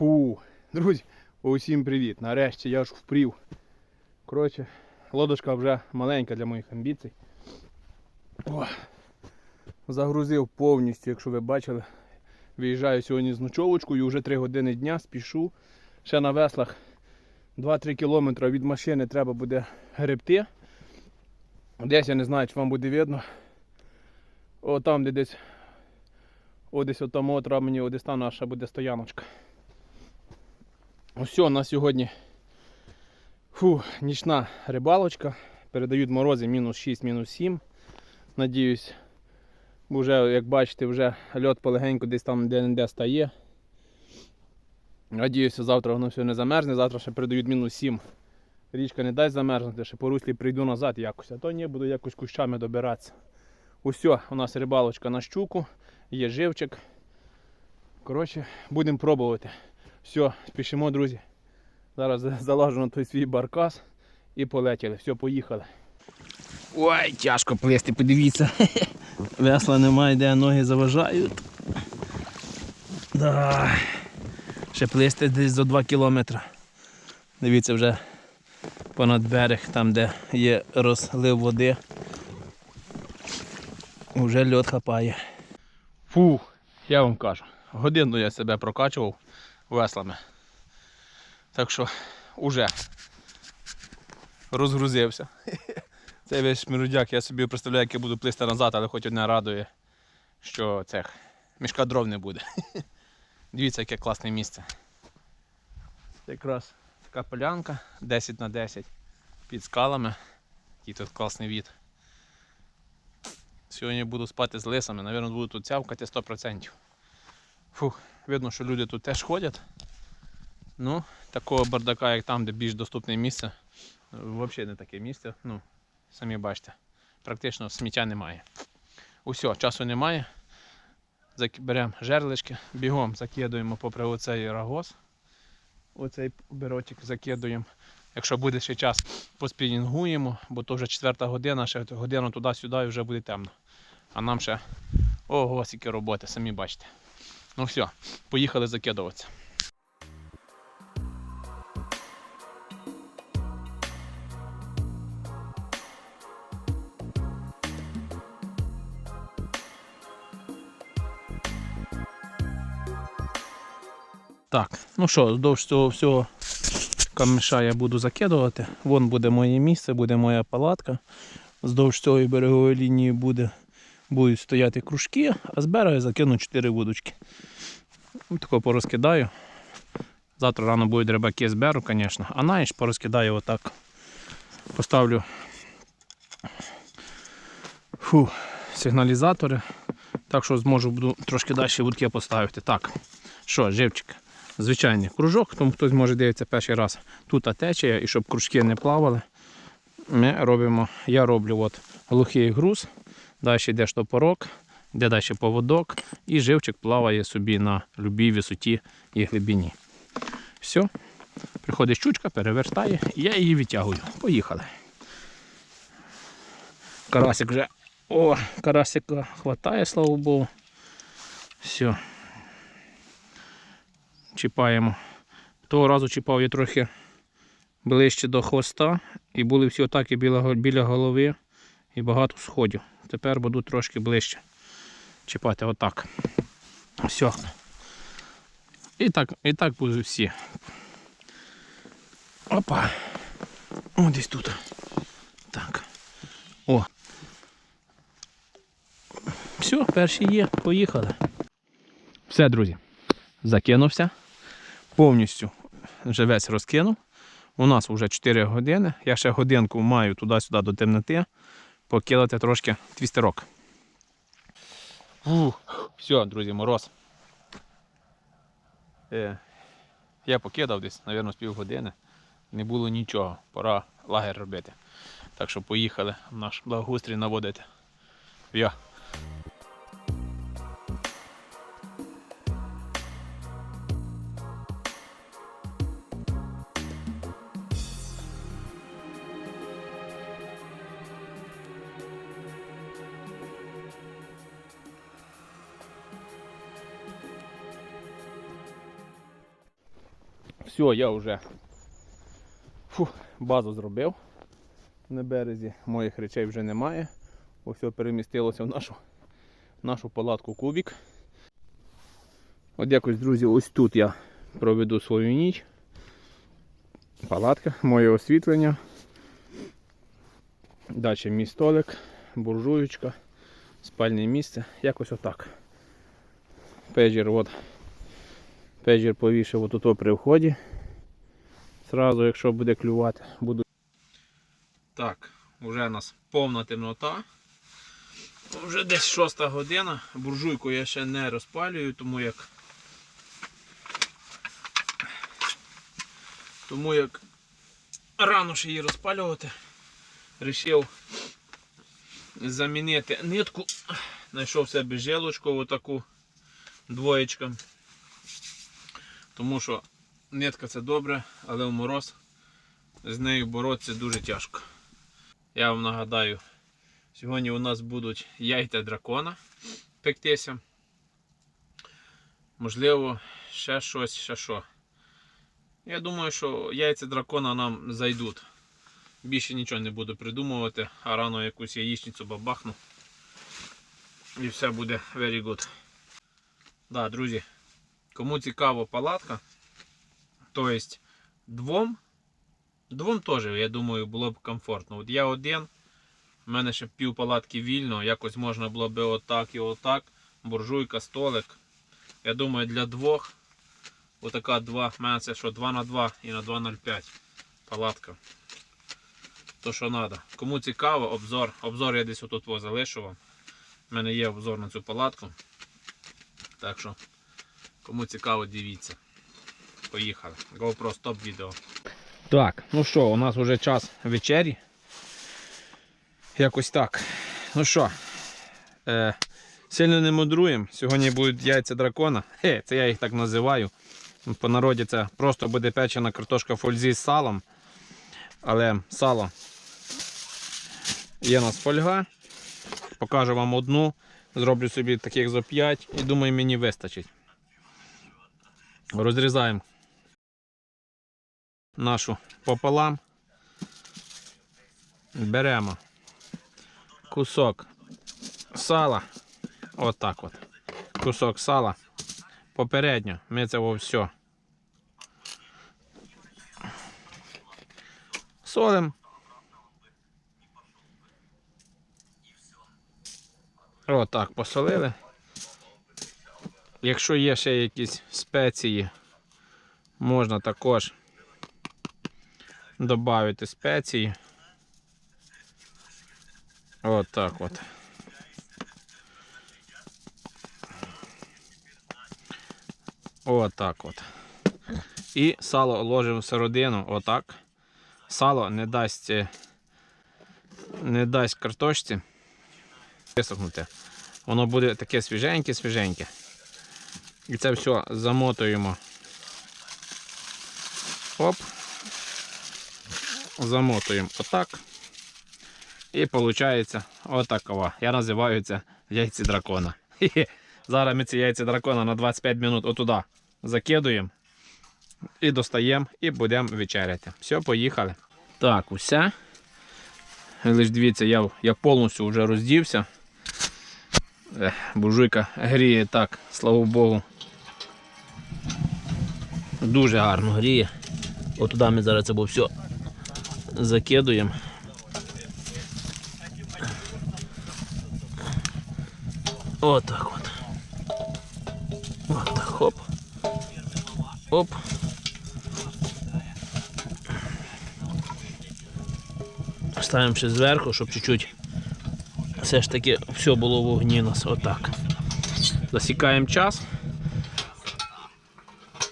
Фу, друзі, усім привіт. Нарешті я ж впрів. Коротше, лодочка вже маленька для моїх амбіцій. О, загрузив повністю, якщо ви бачили. Виїжджаю сьогодні з ночовочкою, вже 3 години дня, спішу. Ще на веслах 2-3 кілометри від машини треба буде гребти. Десь я не знаю, чи вам буде видно. О, там, де десь, о, десь отому треба мені о, десь там наша буде стояночка. Ось на сьогодні фу, нічна рибалочка. Передають морози мінус 6, мінус 7. Надіюсь, вже, як бачите, вже льот полегенько десь там де-не-де стає. Надіюся, завтра воно все не замерзне, завтра ще передають мінус 7. Річка не дасть замерзнути, ще по руслі прийду назад якось, а то ні, буду якось кущами добиратися. Усьо, у нас рибалочка на щуку, є живчик. Коротше, будемо пробувати. Все, спішимо, друзі. Зараз залажу на той свій баркас і полетіли. Все, поїхали. Ой, тяжко плисти, подивіться. Весла немає, де ноги заважають. Да. Ще плисти десь за 2 кілометри. Дивіться вже понад берег, там де є розлив води. Уже льот хапає. Фух, я вам кажу. Годину я себе прокачував веслами. Так що уже розгрузився. Цей весь шмірудяк, я собі представляю, як я буду плисти назад, але хоч одне радує, що цех мішка дров не буде. Дивіться, яке класне місце. Це якраз така полянка 10 на 10 під скалами. Який тут класний від. Сьогодні буду спати з лисами, Навірно, буду тут цявкати 100%. Фух, видно, що люди тут теж ходять. Ну, такого бардака, як там, де більш доступне місце, взагалі не таке місце. Ну, самі бачите, практично сміття немає. Усьо, часу немає. Беремо жерлички, бігом закидуємо попри оцей рагоз. Оцей беротик закидуємо. Якщо буде ще час, поспінінгуємо, бо то вже четверта година, ще годину туди-сюди і вже буде темно. А нам ще ого, скільки роботи, самі бачите. Ну все, поїхали закидуватися. Так, ну що, вздовж цього всього камеша я буду закидувати. Вон буде моє місце, буде моя палатка. Вздовж цієї берегової лінії буде, будуть стояти кружки, а з берега я закину 4 вудочки. Тако порозкидаю. Завтра рано будуть рибаки з беру, звісно. А знаєш, порозкидаю отак. Поставлю фу, сигналізатори. Так що зможу буду трошки далі вудки поставити. Так, що, живчик. Звичайний кружок, тому хтось може дивитися перший раз. Тут течія і щоб кружки не плавали. Ми робимо, я роблю от глухий груз, далі йде штопорок, йде далі поводок і живчик плаває собі на любій висоті і глибині. Все. Приходить щучка, перевертає, і я її відтягую. Поїхали. Карасик вже. О, карасика хватає, слава Богу. Все. Чіпаємо. Того разу чіпав я трохи ближче до хвоста і були всі отаки біля голови і багато сходів. Тепер буду трошки ближче чіпати отак. Все. І так, і так будуть всі. Опа. О, десь тут. Так. О. Все, перші є, поїхали. Все, друзі. Закинувся. Повністю вже весь розкинув. У нас вже 4 години. Я ще годинку маю туди-сюди до темноти. Покидати трошки твістерок. Все, друзі, мороз. Е, я покидав десь, мабуть, з півгодини. Не було нічого. Пора лагер робити. Так що поїхали наш благоустрій наводити. Я. Все, я вже фу, базу зробив на березі. Моїх речей вже немає. Ось перемістилося в нашу, нашу палатку кубік. От якось, друзі, ось тут я проведу свою ніч. Палатка, моє освітлення. Далі мій столик, буржуючка, спальне місце. Якось отак. Пейджер, от. Пейджер повішав отут при вході. Зразу, якщо буде клювати, буду. Так, вже у нас повна темнота. Вже десь шоста година. Буржуйку я ще не розпалюю, тому як тому як рано ще її розпалювати, вирішив замінити нитку. Знайшов себе жилочку отаку двоєчка. Тому що нитка це добре, але в мороз з нею боротися дуже тяжко. Я вам нагадаю, сьогодні у нас будуть яйця дракона пектися. Можливо, ще щось, ще що. Я думаю, що яйця дракона нам зайдуть. Більше нічого не буду придумувати, а рано якусь яєчницю бабахну. І все буде very good. Да, друзі, кому цікаво палатка, то есть двом, двом теж, я думаю, було б комфортно. От я один, в мене ще пів палатки вільно, якось можна було б отак і отак. Буржуйка, столик. Я думаю, для двох отака 2, в мене це що 2 на 2 і на 2,05 палатка. То що треба. Кому цікаво, обзор. Обзор я десь отут залишу вам. У мене є обзор на цю палатку. Так що, кому цікаво, дивіться. Поїхали. GoPro стоп відео. Так, ну що, у нас вже час вечері. Якось так. Ну що, е, сильно не мудруємо. Сьогодні будуть яйця дракона. Хе, це я їх так називаю. По народі це просто буде печена картошка фользі з салом. Але сало є у нас фольга. Покажу вам одну. Зроблю собі таких зо 5 і думаю, мені вистачить. Розрізаємо нашу пополам. Беремо кусок сала. Отак от. Кусок сала. Попередньо ми це все. Солим. Отак посолили. Якщо є ще якісь спеції, можна також додати спеції. Отак от. Отак от. І сало ложимо всередину, отак. Сало не дасть е, не дасть картошці висохнути. Воно буде таке свіженьке-свіженьке. І це все замотуємо. Оп. Замотуємо отак. І виходить отакова. Я називаю це яйці дракона. Зараз ми ці яйця дракона на 25 минут отуда закидуємо і достаємо і будемо вечеряти. Все, поїхали. Так, усе. Лиш дивіться, я, я повністю вже роздівся. Ех, буржуйка гріє так, слава Богу. Дуже гарно гріє. Отуда ми зараз це все закидуємо. Отак от. Отак, хоп. Оп. Ставимо ще зверху, щоб чуть-чуть все ж таки все було в вогні нас отак. Засікаємо час.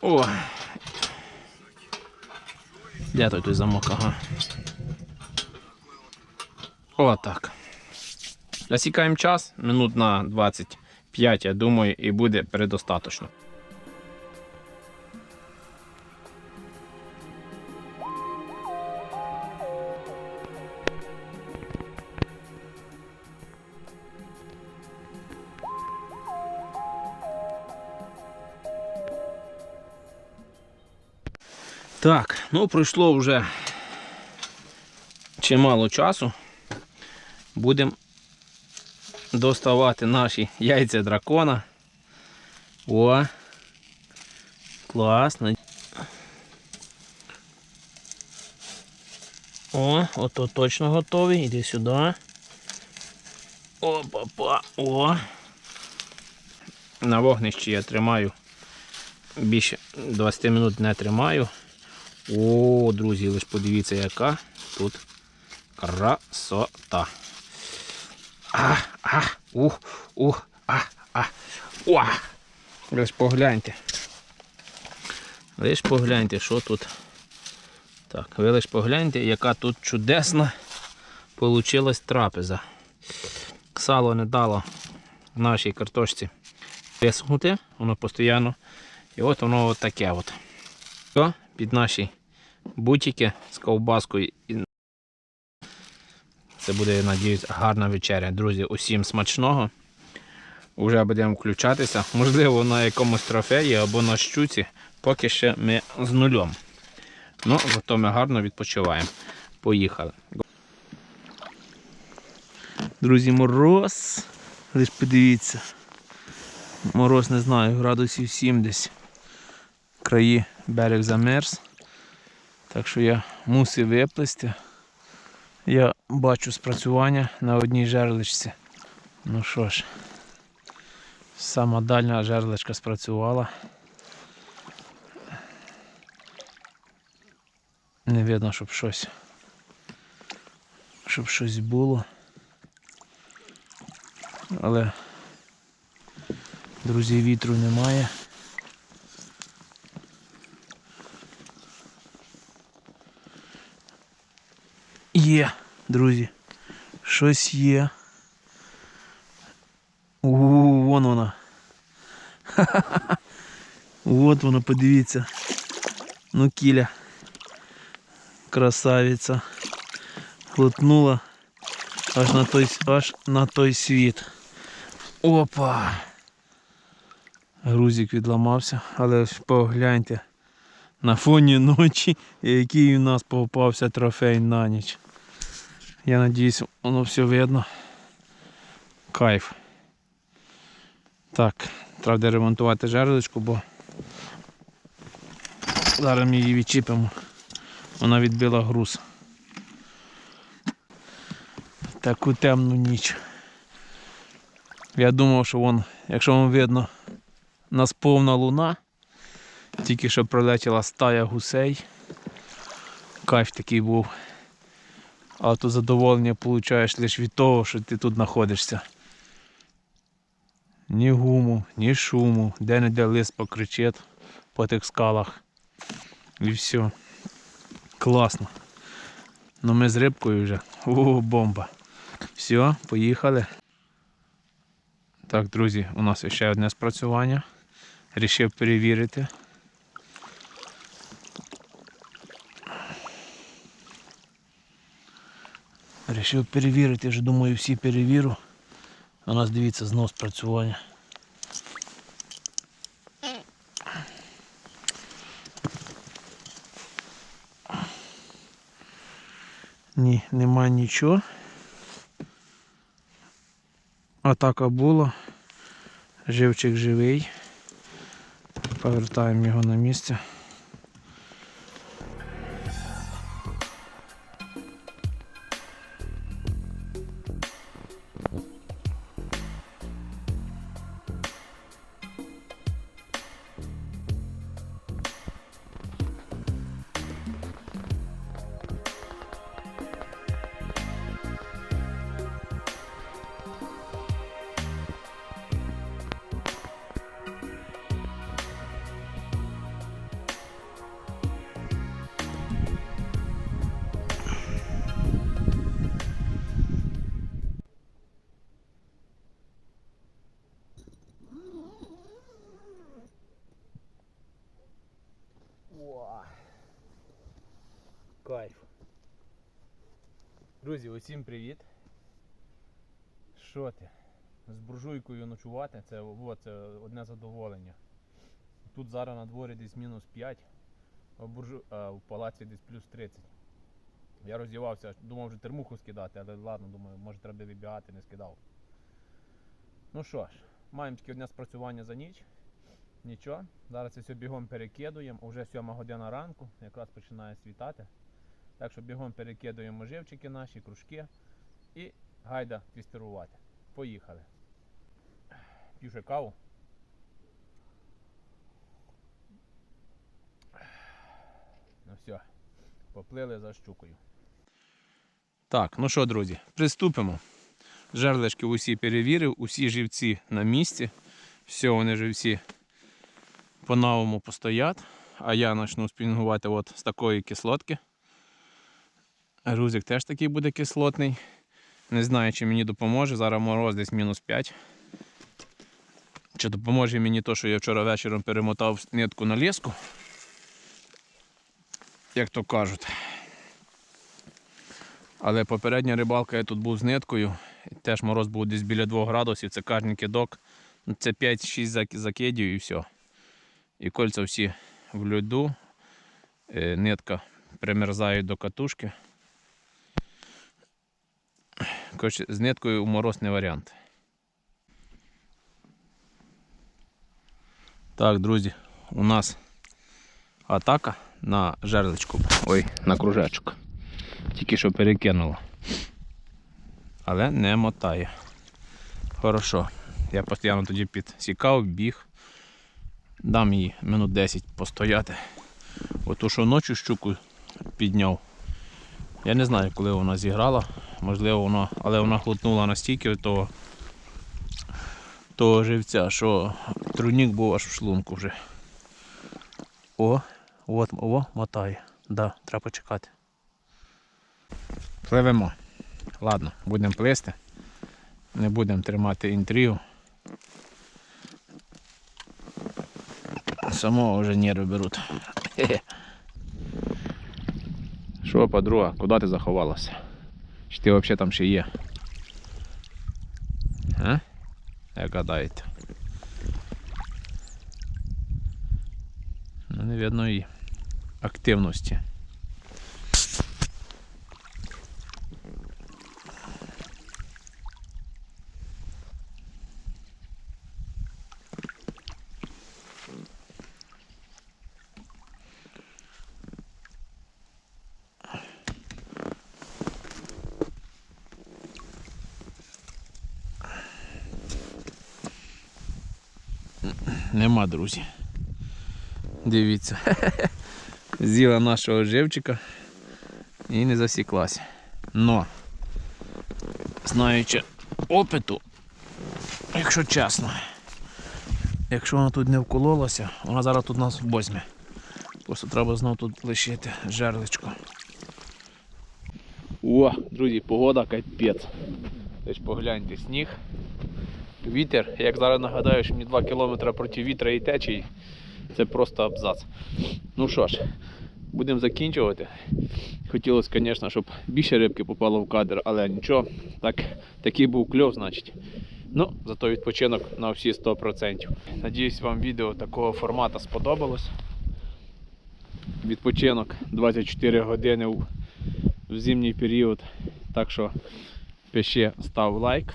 О! Де той той замок? Ага. Отак. Засікаємо час, минут на 25, я думаю, і буде передостаточно. Ну пройшло вже чимало часу. Будемо доставати наші яйця дракона. О! Класно. О, ото точно готовий. Іди сюди. О, папа, о. На вогнищі я тримаю. Більше 20 минут не тримаю. О, друзі, лиш подивіться, яка тут красота. А, а, ух, ух, а, а, уа. Лиш погляньте. Лиш погляньте, що тут. Так, ви лиш погляньте, яка тут чудесна получилась трапеза. Сало не дало нашій картошці висохнути, воно постійно. І от воно от таке от. Під наші бутики з ковбаскою. Це буде, я надіюсь, гарна вечеря. Друзі, усім смачного. Уже будемо включатися. Можливо, на якомусь трофеї або на щуці, поки ще ми з нульом. Ну, зато ми гарно відпочиваємо. Поїхали. Друзі, мороз. Лиш подивіться. Мороз не знаю, градусів 7 десь. Краї берег замерз. Так що я мусив виплисти. Я бачу спрацювання на одній жерличці. Ну що ж, сама дальня жерличка спрацювала. Не видно, щоб щось. Щоб щось було. Але друзі, вітру немає. Є, друзі. Щось є. У, вон вона. Ха-ха! От вона, подивіться. Ну, кіля. Красавиця. Глотнула аж на той, аж на той світ. Опа! Грузик відламався, але ж погляньте на фоні ночі, який у нас попався трофей на ніч. Я надіюсь, воно все видно. Кайф. Так, треба буде ремонтувати жерличку, бо зараз ми її відчіпимо. Вона відбила груз. Таку темну ніч. Я думав, що вон, якщо вам видно, у нас повна луна. Тільки що пролетіла стая гусей. Кайф такий був. А то задоволення получаєш лише від того, що ти тут знаходишся. Ні гуму, ні шуму, де-не-де лис покричить по тих скалах. І все. Класно. Ну ми з рибкою вже. О, бомба. Все, поїхали. Так, друзі, у нас ще одне спрацювання. Рішив перевірити. Рішив перевірити, вже думаю, всі перевірю. У нас дивіться знов спрацювання. Ні, нема нічого. Атака була. Живчик живий. Повертаємо його на місце. Друзі, усім привіт. Що ти? З буржуйкою ночувати це, о, це одне задоволення. Тут зараз на дворі десь мінус 5. в, буржу... а, в палаці десь плюс 30. Я роздівався, думав вже термуху скидати, але ладно, думаю, може треба вибігати, не скидав. Ну що ж, маємо тільки одне спрацювання за ніч. Нічого, зараз це все бігом перекидуємо. Уже 7 година ранку, якраз починає світати. Так що бігом перекидуємо живчики наші, кружки і гайда твістерувати. Поїхали. П'ю ще каву. Ну все, поплили за щукою. Так, ну що, друзі, приступимо. Жерлишки усі перевірив, усі живці на місці. Все, вони живці по-новому постоять. А я почну спінгувати от з такої кислотки. Грузик теж такий буде кислотний. Не знаю, чи мені допоможе. Зараз мороз десь мінус 5. Чи допоможе мені то, що я вчора вечором перемотав нитку на леску. Як то кажуть. Але попередня рибалка я тут був з ниткою. Теж мороз був десь біля 2 градусів, це кожний кидок. Ну, Це 5-6 закидів і все. І кольця всі в льоду. Е, Нитка примерзає до катушки. Коротше, з ниткою в мороз не варіант. Так, друзі, у нас атака на жерличку. Ой, на кружечок. Тільки що перекинула. Але не мотає. Хорошо. Я постійно тоді підсікав, біг. Дам їй минут 10 постояти. Ото що ночі щуку підняв. Я не знаю, коли вона зіграла. Можливо, вона, але вона хлотнула настільки того, того живця, що трунік був аж в шлунку вже. О, от, о, мотає. Да, треба почекати. Пливемо. Ладно, будемо плисти. Не будемо тримати інтригу. Самого вже нерви беруть. Що, подруга, куди ти заховалася? Чи ти взагалі там ще є? А? Як гадаєте? Ну, не видно її активності. Нема, друзі. Дивіться. З'їла нашого живчика і не засіклася. Но, знаючи опиту, якщо чесно, якщо вона тут не вкололася, вона зараз тут нас возьме. Просто треба знову тут лишити жерличко. О, друзі, погода капець. Ось погляньте, сніг. Вітер, як зараз нагадаю, що мені 2 км проти вітра і течії, це просто абзац. Ну що ж, будемо закінчувати. Хотілося, звісно, щоб більше рибки попало в кадр, але нічого, так, такий був кльов, значить. Ну, зато відпочинок на всі 100%. Надіюсь, вам відео такого формату сподобалось. Відпочинок 24 години в, зимній період. Так що пиши, став лайк.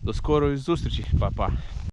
До скорої зустрічі, па-па.